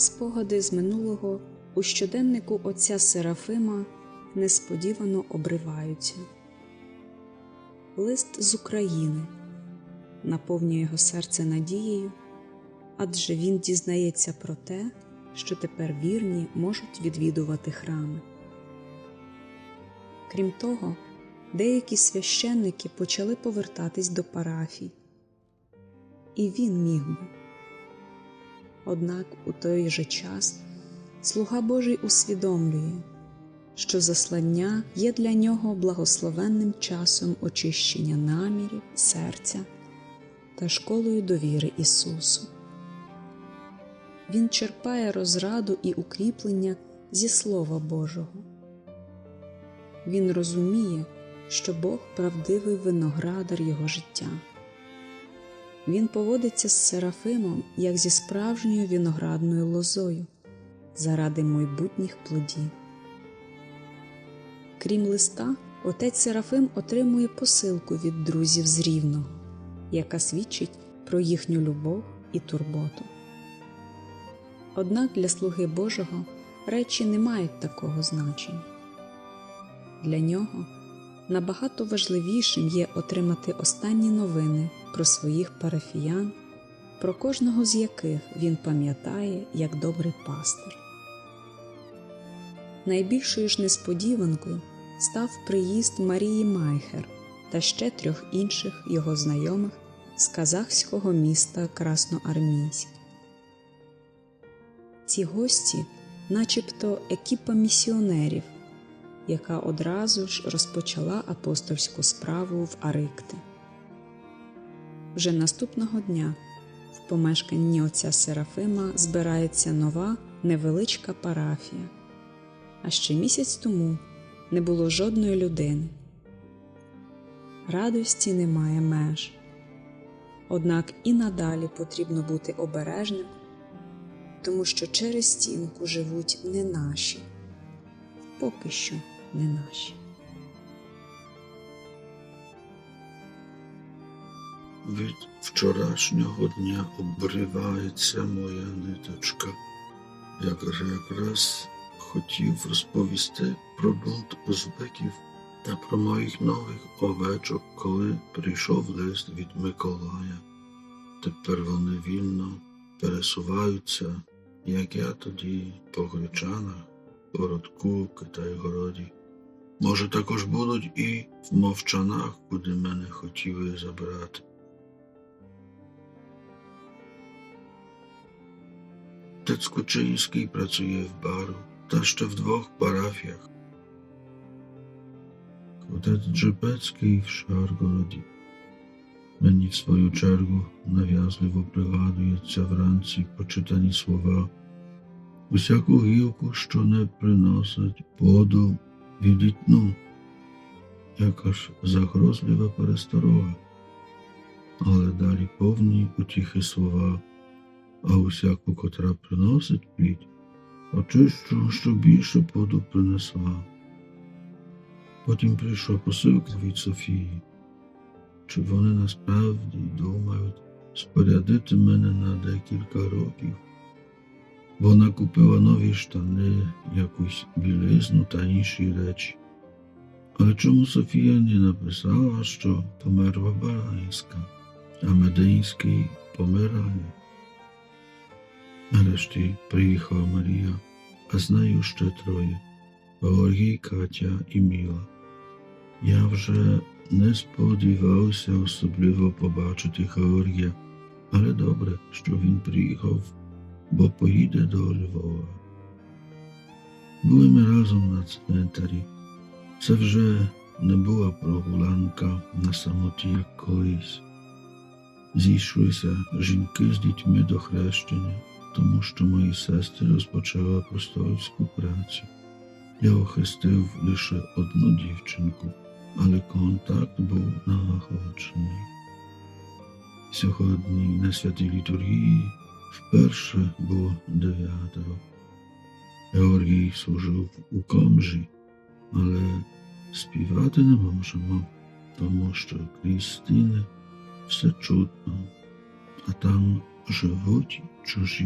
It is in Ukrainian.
Спогади з минулого у щоденнику отця Серафима несподівано обриваються. Лист з України наповнює його серце надією, адже він дізнається про те, що тепер вірні можуть відвідувати храми. Крім того, деякі священники почали повертатись до парафій, і він міг би. Однак у той же час слуга Божий усвідомлює, що заслання є для нього благословенним часом очищення намірів, серця та школою довіри Ісусу. Він черпає розраду і укріплення зі Слова Божого. Він розуміє, що Бог правдивий виноградар його життя. Він поводиться з Серафимом як зі справжньою виноградною лозою заради майбутніх плодів. Крім листа, отець Серафим отримує посилку від друзів з Рівного, яка свідчить про їхню любов і турботу. Однак для слуги Божого речі не мають такого значення. Для нього набагато важливішим є отримати останні новини про своїх парафіян, про кожного з яких він пам'ятає як добрий пастир. Найбільшою ж несподіванкою став приїзд Марії Майхер та ще трьох інших його знайомих з казахського міста Красноармійськ. Ці гості, начебто екіпа місіонерів, яка одразу ж розпочала апостольську справу в Арикти. Вже наступного дня в помешканні отця Серафима збирається нова невеличка парафія, а ще місяць тому не було жодної людини. Радості немає меж. Однак і надалі потрібно бути обережним, тому що через стінку живуть не наші, поки що не наші. Від вчорашнього дня обривається моя ниточка. Я каже, якраз хотів розповісти про бунт узбеків та про моїх нових овечок, коли прийшов лист від Миколая. Тепер вони вільно пересуваються, як я тоді по Гречанах, городку, Китайгороді. Може, також будуть і в мовчанах, куди мене хотіли забрати. Працює в бару та ще в двох парафіях. Отець Джепецький в Шаргороді. Мені в свою чергу нав'язливо пригадується вранці почитані слова. Усяку гілку, що не приносить воду, відітну, яка ж загрозлива пересторога, але далі повні утіхи слова а усяку, котра приносить плід, очищу, що більше плоду принесла. Потім прийшла посилка від Софії, чи вони насправді думають спорядити мене на декілька років. Вона купила нові штани, якусь білизну та інші речі. Але чому Софія не написала, що померла Баранська, а Мединський помирає? Нарешті приїхала Марія, а з нею ще троє Георгій, Катя і Міла. Я вже не сподівався особливо побачити Георгія, але добре, що він приїхав, бо поїде до Львова. Були ми разом на цвинтарі. Це вже не була прогулянка на самоті, як колись. Зійшлися жінки з дітьми до хрещення тому що мої сестри розпочали апостольську працю. Я охрестив лише одну дівчинку, але контакт був налагоджений. Сьогодні на святій літургії вперше було дев'ятеро. Георгій служив у комжі, але співати не можемо, тому що крізь стіни все чутно, а там живуть 注视。